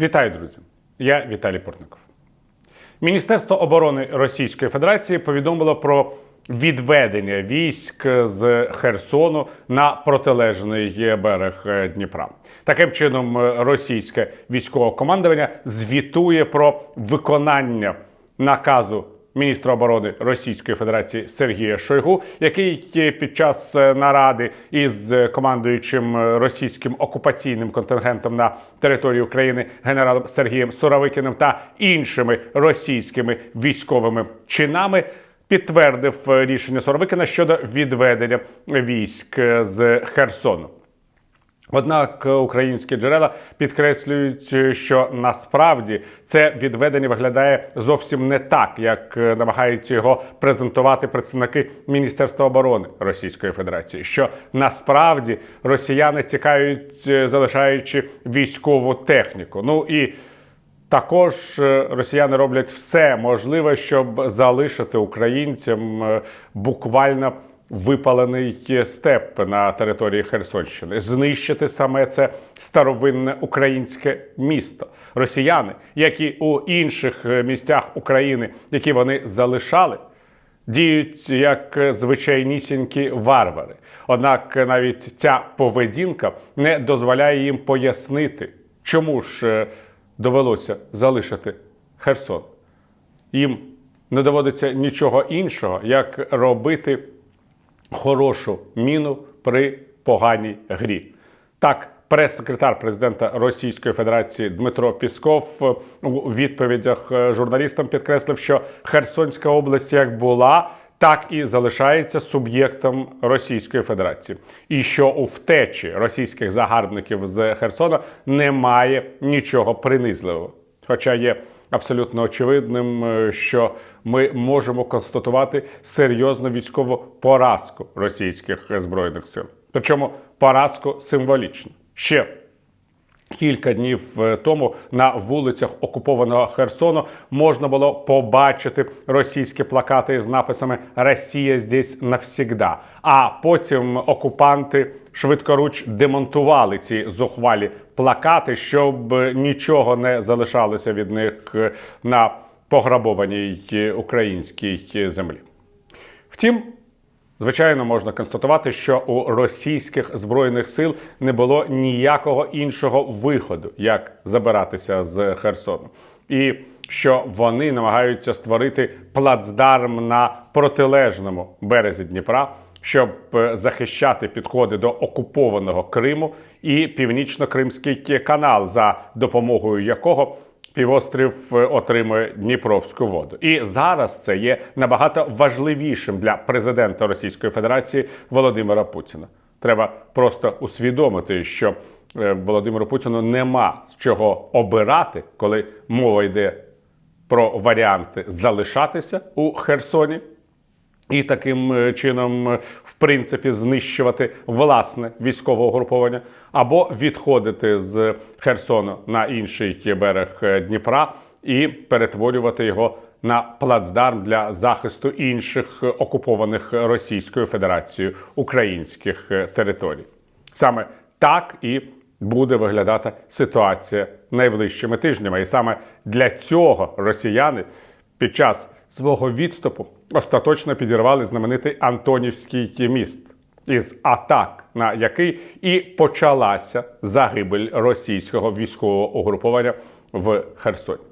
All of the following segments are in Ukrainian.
Вітаю, друзі! Я Віталій Портников. Міністерство оборони Російської Федерації повідомило про відведення військ з Херсону на протилежний берег Дніпра. Таким чином, російське військове командування звітує про виконання наказу міністра оборони Російської Федерації Сергія Шойгу, який під час наради із командуючим російським окупаційним контингентом на території України генералом Сергієм Суровикіним та іншими російськими військовими чинами. Підтвердив рішення Соровикина щодо відведення військ з Херсону. Однак українські джерела підкреслюють, що насправді це відведення виглядає зовсім не так, як намагаються його презентувати представники Міністерства оборони Російської Федерації. Що насправді росіяни тікають, залишаючи військову техніку. Ну і також росіяни роблять все можливе, щоб залишити українцям буквально випалений степ на території Херсонщини, знищити саме це старовинне українське місто. Росіяни, як і у інших місцях України, які вони залишали. Діють як звичайнісінькі варвари. Однак навіть ця поведінка не дозволяє їм пояснити, чому ж довелося залишити Херсон. Їм не доводиться нічого іншого, як робити хорошу міну при поганій грі. Так, прес-секретар президента Російської Федерації Дмитро Пісков у відповідях журналістам підкреслив, що Херсонська область як була. Так і залишається суб'єктом Російської Федерації, і що у втечі російських загарбників з Херсона немає нічого принизливого. Хоча є абсолютно очевидним, що ми можемо констатувати серйозну військову поразку російських збройних сил. Причому поразку символічну. Ще Кілька днів тому на вулицях окупованого Херсону можна було побачити російські плакати з написами Росія здесь навсігда. А потім окупанти швидкоруч демонтували ці зухвалі плакати, щоб нічого не залишалося від них на пограбованій українській землі. Втім. Звичайно, можна констатувати, що у російських збройних сил не було ніякого іншого виходу, як забиратися з Херсону, і що вони намагаються створити плацдарм на протилежному березі Дніпра, щоб захищати підходи до окупованого Криму і північно-кримський канал, за допомогою якого Півострів отримує Дніпровську воду, і зараз це є набагато важливішим для президента Російської Федерації Володимира Путіна. Треба просто усвідомити, що Володимиру Путіну нема з чого обирати, коли мова йде про варіанти залишатися у Херсоні. І таким чином, в принципі, знищувати власне військове угруповання або відходити з Херсону на інший берег Дніпра і перетворювати його на плацдарм для захисту інших окупованих Російською Федерацією українських територій. Саме так і буде виглядати ситуація найближчими тижнями. І саме для цього росіяни під час свого відступу остаточно підірвали знаменитий Антонівський міст, із атак, на який і почалася загибель російського військового угруповання в Херсоні.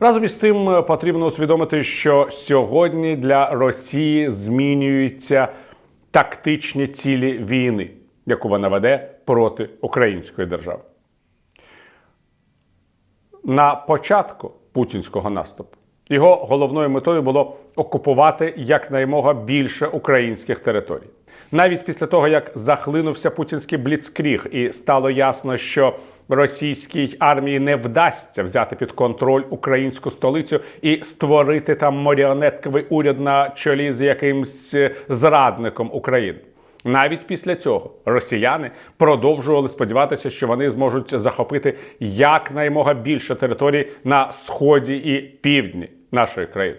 Разом із цим потрібно усвідомити, що сьогодні для Росії змінюються тактичні цілі війни, яку вона веде проти української держави. На початку путінського наступу його головною метою було окупувати якнаймога більше українських територій. Навіть після того, як захлинувся путінський бліцкріг, і стало ясно, що російській армії не вдасться взяти під контроль українську столицю і створити там маріонетковий уряд на чолі з якимсь зрадником України. Навіть після цього росіяни продовжували сподіватися, що вони зможуть захопити якнаймога більше територій на сході і півдні нашої країни.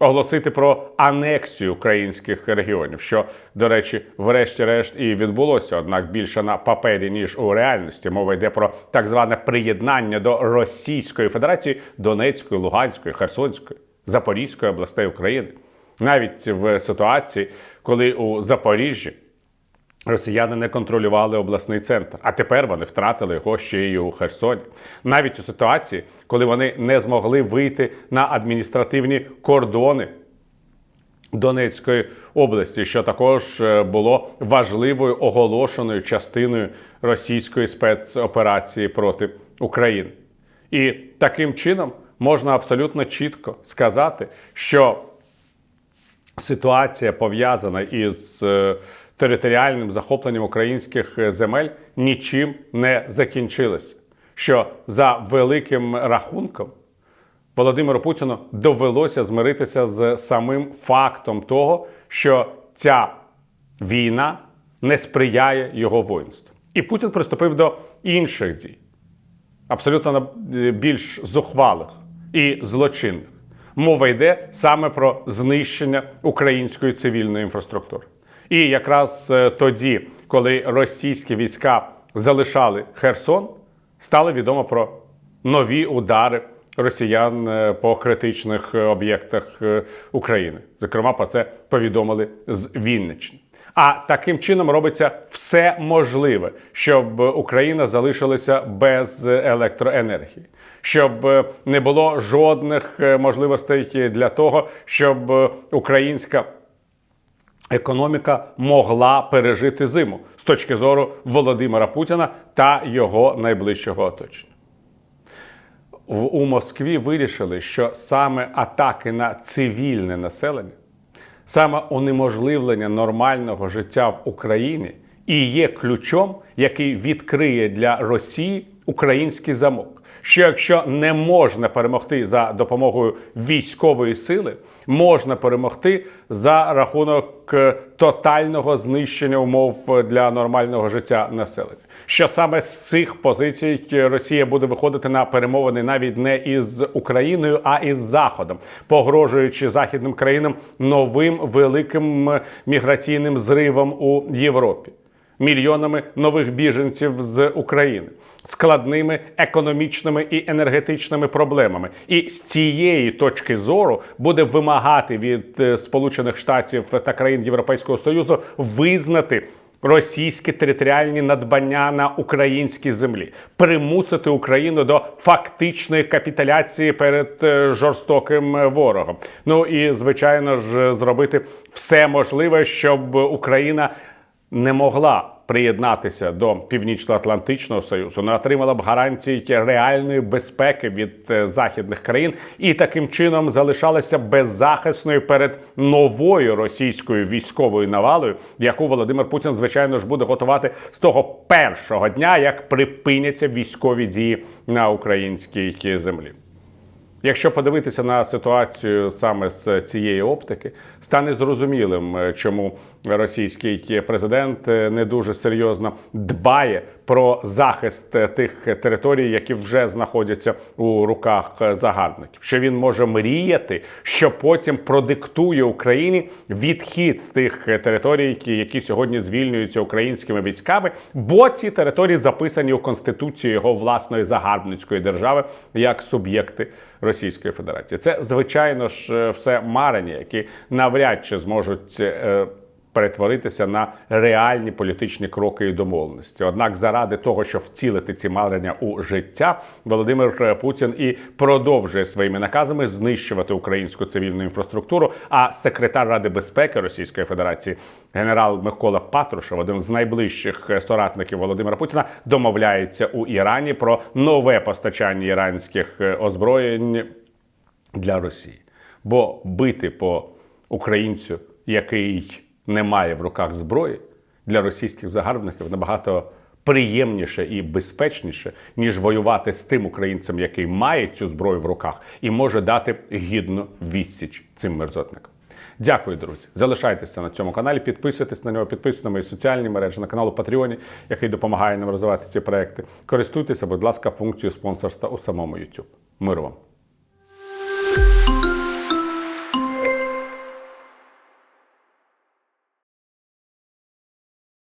оголосити про анексію українських регіонів, що, до речі, врешті-решт і відбулося, однак більше на папері ніж у реальності. Мова йде про так зване приєднання до Російської Федерації Донецької, Луганської, Херсонської, Запорізької областей України. Навіть в ситуації, коли у Запоріжжі Росіяни не контролювали обласний центр, а тепер вони втратили його ще й у Херсоні. Навіть у ситуації, коли вони не змогли вийти на адміністративні кордони Донецької області, що також е, було важливою оголошеною частиною російської спецоперації проти України. І таким чином можна абсолютно чітко сказати, що ситуація пов'язана із е, територіальним захопленням українських е, земель нічим не закінчилася. Що за великим рахунком Володимиру Путіну довелося змиритися з самим фактом того, що ця війна не сприяє його воїнству. І Путін приступив до інших дій, абсолютно е, більш зухвалих і злочинних. Мова йде саме про знищення української цивільної інфраструктури. І якраз е, тоді, коли російські війська залишали Херсон, стало відомо про нові удари росіян е, по критичних е, об'єктах України. Зокрема, про це повідомили з Вінниччини. А таким чином робиться все можливе, щоб Україна залишилася без електроенергії, щоб не було жодних можливостей для того, щоб українська економіка могла пережити зиму з точки зору Володимира Путіна та його найближчого оточення. У Москві вирішили, що саме атаки на цивільне населення, саме унеможливлення нормального життя в Україні і є ключом, який відкриє для Росії український замок. Що якщо не можна перемогти за допомогою військової сили, можна перемогти за рахунок е, тотального знищення умов е, для нормального життя населення. Що саме з цих позицій е, Росія буде виходити на перемовини навіть не із Україною, а із Заходом, погрожуючи західним країнам новим великим міграційним зривом у Європі мільйонами нових біженців з України, складними економічними і енергетичними проблемами. І з цієї точки зору буде вимагати від е, Сполучених Штатів та країн Європейського Союзу визнати. Російські територіальні надбання на українській землі примусити Україну до фактичної капітуляції перед е, жорстоким е, ворогом. Ну і звичайно ж зробити все можливе, щоб Україна не могла приєднатися до Північно-Атлантичного Союзу, не отримала б гарантії реальної безпеки від е, західних країн і таким чином залишалася беззахисною перед новою російською військовою навалою, яку Володимир Путін, звичайно ж, буде готувати з того першого дня, як припиняться військові дії на українській землі. Якщо подивитися на ситуацію саме з цієї оптики, стане зрозумілим, е, чому російський президент е, не дуже серйозно дбає про захист е, тих територій, які вже знаходяться у руках е, загарбників. Що він може мріяти, що потім продиктує Україні відхід з тих е, територій, які- сьогодні звільнюються українськими військами, бо ці території записані у конституції його власної загарбницької держави як суб'єкти Російської Федерації. Це звичайно ж е, все марення, які навряд чи зможуть. Перетворитися на реальні політичні кроки і домовленості. Однак, заради того, щоб вцілити ці марення у життя, Володимир Путін і продовжує своїми наказами знищувати українську цивільну інфраструктуру. А секретар Ради безпеки Російської Федерації, генерал Микола Патрушев, один з найближчих соратників Володимира Путіна, домовляється у Ірані про нове постачання іранських е, озброєнь для Росії. Бо бити по українцю, який не має в руках зброї, для російських загарбників набагато приємніше і безпечніше, ніж воювати з тим українцем, який має цю зброю в руках і може дати гідну відсіч цим мерзотникам. Дякую, друзі. Залишайтеся на цьому каналі, підписуйтесь на нього, підписуйтесь на мої соціальні мережі, на канал у Патреоні, який допомагає нам розвивати ці проекти. Користуйтеся, будь ласка, функцією спонсорства у самому YouTube. Миру вам!